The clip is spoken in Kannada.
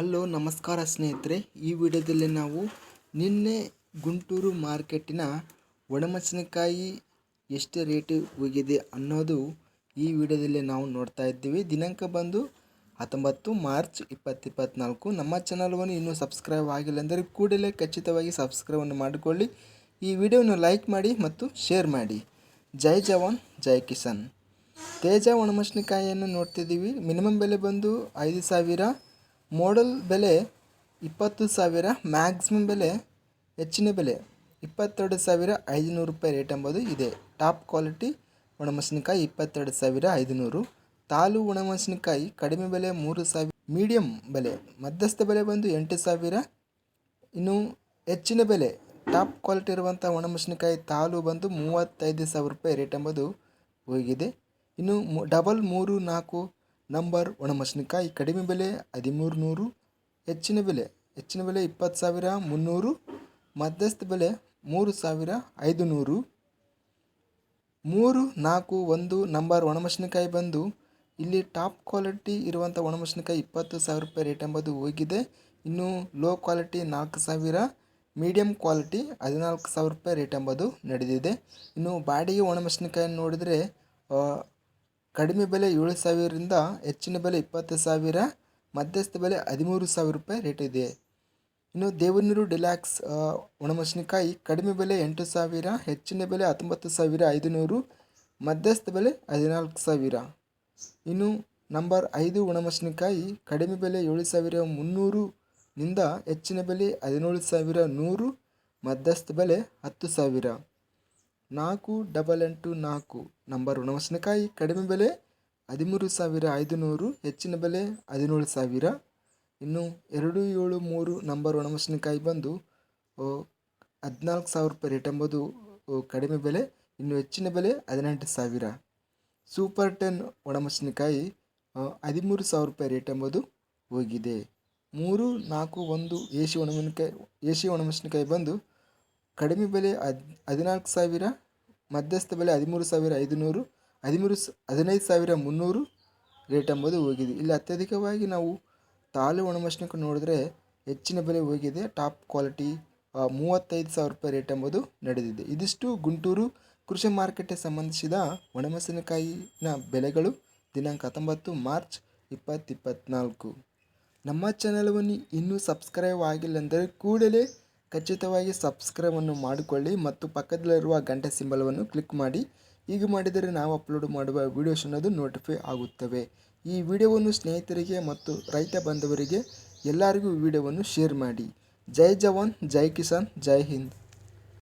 ಹಲೋ, ನಮಸ್ಕಾರ ಸ್ನೇಹಿತರೆ. ಈ ವಿಡಿಯೋದಲ್ಲಿ ನಾವು ನಿನ್ನೆ ಗುಂಟೂರು ಮಾರ್ಕೆಟಿನ ಒಣಮೆಣಸಿನಕಾಯಿ ಎಷ್ಟು ರೇಟ್ ಹೋಗಿದೆ ಅನ್ನೋದು ಈ ವಿಡಿಯೋದಲ್ಲಿ ನಾವು ನೋಡ್ತಾ ಇದ್ದೀವಿ. ದಿನಾಂಕ ಬಂದು ಹತ್ತೊಂಬತ್ತು ಮಾರ್ಚ್ ಇಪ್ಪತ್ತಿಪ್ಪತ್ನಾಲ್ಕು. ನಮ್ಮ ಚಾನಲ್ವನ್ನು ಇನ್ನೂ ಸಬ್ಸ್ಕ್ರೈಬ್ ಆಗಿಲ್ಲ ಅಂದರೆ ಕೂಡಲೇ ಖಚಿತವಾಗಿ ಸಬ್ಸ್ಕ್ರೈಬನ್ನು ಮಾಡಿಕೊಳ್ಳಿ. ಈ ವಿಡಿಯೋವನ್ನು ಲೈಕ್ ಮಾಡಿ ಮತ್ತು ಶೇರ್ ಮಾಡಿ. ಜೈ ಜವಾನ್, ಜೈ ಕಿಸಾನ್. ತೇಜ ಒಣಮೆಣಸಿನಕಾಯಿಯನ್ನು ನೋಡ್ತಿದ್ದೀವಿ. ಮಿನಿಮಮ್ ಬೆಲೆ ಬಂದು ಐದು ಸಾವಿರ. ಮಾಡಲ್ ಬೆಲೆ ಇಪ್ಪತ್ತು ಸಾವಿರ ಮ್ಯಾಕ್ಸಿಮಮ್ ಬೆಲೆ ಹೆಚ್ಚಿನ ಬೆಲೆ ಇಪ್ಪತ್ತೆರಡು ಸಾವಿರ ಐದುನೂರು ರೂಪಾಯಿ ರೇಟ್ ಎಂಬುದು ಇದೆ. ಟಾಪ್ ಕ್ವಾಲಿಟಿ ಒಣಮೆಣಸಿನಕಾಯಿ ಇಪ್ಪತ್ತೆರಡು ಸಾವಿರ ಐದುನೂರು. ತಾಲು ಒಣಮೆಣಸಿನಕಾಯಿ ಕಡಿಮೆ ಬೆಲೆ ಮೂರು ಸಾವಿರ ಮೀಡಿಯಮ್ ಬೆಲೆ ಮಧ್ಯಸ್ಥ ಬೆಲೆ ಬಂದು ಎಂಟು ಸಾವಿರ. ಇನ್ನು ಹೆಚ್ಚಿನ ಬೆಲೆ ಟಾಪ್ ಕ್ವಾಲಿಟಿ ಇರುವಂಥ ಒಣಮೆಣಸಿನಕಾಯಿ ತಾಲು ಬಂದು ಮೂವತ್ತೈದು ಸಾವಿರ ರೂಪಾಯಿ ರೇಟ್ ಎಂಬುದು ಹೋಗಿದೆ. ಇನ್ನು ಡಬಲ್ ಮೂರು ನಾಲ್ಕು ನಂಬರ್ ಒಣಮೆಣಸಿನಕಾಯಿ ಕಡಿಮೆ ಬೆಲೆ ಹದಿಮೂರು ನೂರು, ಹೆಚ್ಚಿನ ಬೆಲೆ ಹೆಚ್ಚಿನ ಬೆಲೆ ಇಪ್ಪತ್ತು ಸಾವಿರ ಮುನ್ನೂರು, ಮಧ್ಯಸ್ಥ ಬೆಲೆ ಮೂರು ಸಾವಿರ ಐದು ನೂರು ಮೂರು ನಾಲ್ಕು ಒಂದು ನಂಬರ್ ಒಣಮೆಣಸಿನಕಾಯಿ ಬಂದು ಇಲ್ಲಿ ಟಾಪ್ ಕ್ವಾಲಿಟಿ ಇರುವಂಥ ಒಣಮೆಣಸಿನಕಾಯಿ ಇಪ್ಪತ್ತು ಸಾವಿರ ರೂಪಾಯಿ ರೇಟ್ ಎಂಬುದು ಹೋಗಿದೆ. ಇನ್ನು ಲೋ ಕ್ವಾಲಿಟಿ ನಾಲ್ಕು ಸಾವಿರ, ಮೀಡಿಯಂ ಕ್ವಾಲಿಟಿ ಹದಿನಾಲ್ಕು ಸಾವಿರ ರೂಪಾಯಿ ರೇಟ್ ಎಂಬುದು ನಡೆದಿದೆ. ಇನ್ನು ಬಾಡಿಗೆ ಒಣಮೆಣಸಿನಕಾಯಿ ನೋಡಿದರೆ ಕಡಿಮೆ ಬೆಲೆ ಏಳು ಸಾವಿರದಿಂದ ಹೆಚ್ಚಿನ ಬೆಲೆ ಇಪ್ಪತ್ತು ಸಾವಿರ, ಮಧ್ಯಸ್ಥ ಬೆಲೆ ಹದಿಮೂರು ಸಾವಿರ ರೂಪಾಯಿ ರೇಟ್ ಇದೆ. ಇನ್ನು ದೇವನೂರು ಡಿಲ್ಯಾಕ್ಸ್ ಒಣಮೆಣಸಿನಕಾಯಿ ಕಡಿಮೆ ಬೆಲೆ ಎಂಟು ಸಾವಿರ, ಹೆಚ್ಚಿನ ಬೆಲೆ ಹತ್ತೊಂಬತ್ತು ಸಾವಿರ ಐದುನೂರು, ಮಧ್ಯಸ್ಥ ಬೆಲೆ ಹದಿನಾಲ್ಕು ಸಾವಿರ. ಇನ್ನು ನಂಬರ್ ಐದು ಒಣಮೆಣಸಿನಕಾಯಿ ಕಡಿಮೆ ಬೆಲೆ ಏಳು ಸಾವಿರ ಮುನ್ನೂರು ನಿಂದ ಹೆಚ್ಚಿನ ಬೆಲೆ ಹದಿನೇಳು ಸಾವಿರ ನೂರು, ಮಧ್ಯಸ್ಥ ಬೆಲೆ ಹತ್ತು ಸಾವಿರ. ನಾಲ್ಕು ಡಬಲ್ ಎಂಟು ನಾಲ್ಕು. ನಂಬರ್ ಒಣಮೆಣಸಿನಕಾಯಿ ಕಡಿಮೆ ಬೆಲೆ ಹದಿಮೂರು ಸಾವಿರ ಐದುನೂರು, ಹೆಚ್ಚಿನ ಬೆಲೆ ಹದಿನೇಳು ಸಾವಿರ. ಇನ್ನು ಎರಡು ಏಳು ಮೂರು ನಂಬರ್ ಒಣಮೆಣಸಿನಕಾಯಿ ಬಂದು ಹದಿನಾಲ್ಕು ಸಾವಿರ ರೂಪಾಯಿ ರೇಟ್ ಎಂಬುದು ಕಡಿಮೆ ಬೆಲೆ, ಇನ್ನು ಹೆಚ್ಚಿನ ಬೆಲೆ ಹದಿನೆಂಟು ಸಾವಿರ. ಸೂಪರ್ ಟೆನ್ ಒಣಮೆಣಸಿನಕಾಯಿ ಹದಿಮೂರು ಸಾವಿರ ರೂಪಾಯಿ ರೇಟ್ ಎಂಬುದು ಹೋಗಿದೆ. ಮೂರು ನಾಲ್ಕು ಒಂದು ಎ ಸಿ ಒಣಮೆಣಕಾಯಿ ಒಣಮೆಣಸಿನಕಾಯಿ ಸಿ ಒಣಮೆಣಸಿನಕಾಯಿ ಬಂದು ಕಡಿಮೆ ಬೆಲೆ ಹದ್, ಹದಿನಾಲ್ಕು ಸಾವಿರ, ಮಧ್ಯಸ್ಥ ಬೆಲೆ ಹದಿಮೂರು ಸಾವಿರ ಐದುನೂರು, ಹದಿಮೂರು ಸ, ಹದಿನೈದು ಸಾವಿರ ಮುನ್ನೂರು ರೇಟ್ ಎಂಬುದು ಹೋಗಿದೆ. ಇಲ್ಲಿ ಅತ್ಯಧಿಕವಾಗಿ ನಾವು ತಾಳೆ ಒಣಮೆಣಸಿನಕಾಯಿ ನೋಡಿದ್ರೆ ಹೆಚ್ಚಿನ ಬೆಲೆ ಹೋಗಿದೆ. ಟಾಪ್ ಕ್ವಾಲಿಟಿ ಮೂವತ್ತೈದು ಸಾವಿರ ರೂಪಾಯಿ ರೇಟ್ ಎಂಬುದು ನಡೆದಿದೆ. ಇದಿಷ್ಟು ಗುಂಟೂರು ಕೃಷಿ ಮಾರುಕಟ್ಟೆ ಸಂಬಂಧಿಸಿದ ಒಣಮೆಣಸಿನಕಾಯಿನ ಬೆಲೆಗಳು ದಿನಾಂಕ ಹತ್ತೊಂಬತ್ತು ಮಾರ್ಚ್ ಇಪ್ಪತ್ತು ಇಪ್ಪತ್ತ್ನಾಲ್ಕು ನಮ್ಮ ಚಾನಲವನ್ನು ಇನ್ನೂ ಸಬ್ಸ್ಕ್ರೈಬ್ ಆಗಿಲ್ಲ ಅಂದರೆ ಕೂಡಲೇ ಖಚಿತವಾಗಿ ಸಬ್ಸ್ಕ್ರೈಬನ್ನು ಮಾಡಿಕೊಳ್ಳಿ ಮತ್ತು ಪಕ್ಕದಲ್ಲಿರುವ ಗಂಟೆ ಸಿಂಬಲವನ್ನು ಕ್ಲಿಕ್ ಮಾಡಿ. ಹೀಗೆ ಮಾಡಿದರೆ ನಾವು ಅಪ್ಲೋಡ್ ಮಾಡುವ ವೀಡಿಯೋಸ್ ಅನ್ನೋದು ನೋಟಿಫೈ ಆಗುತ್ತವೆ. ಈ ವಿಡಿಯೋವನ್ನು ಸ್ನೇಹಿತರಿಗೆ ಮತ್ತು ರೈತ ಬಾಂಧವರಿಗೆ ಎಲ್ಲರಿಗೂ ವಿಡಿಯೋವನ್ನು ಶೇರ್ ಮಾಡಿ. ಜೈ ಜವಾನ್, ಜೈ ಕಿಸಾನ್, ಜೈ ಹಿಂದ್.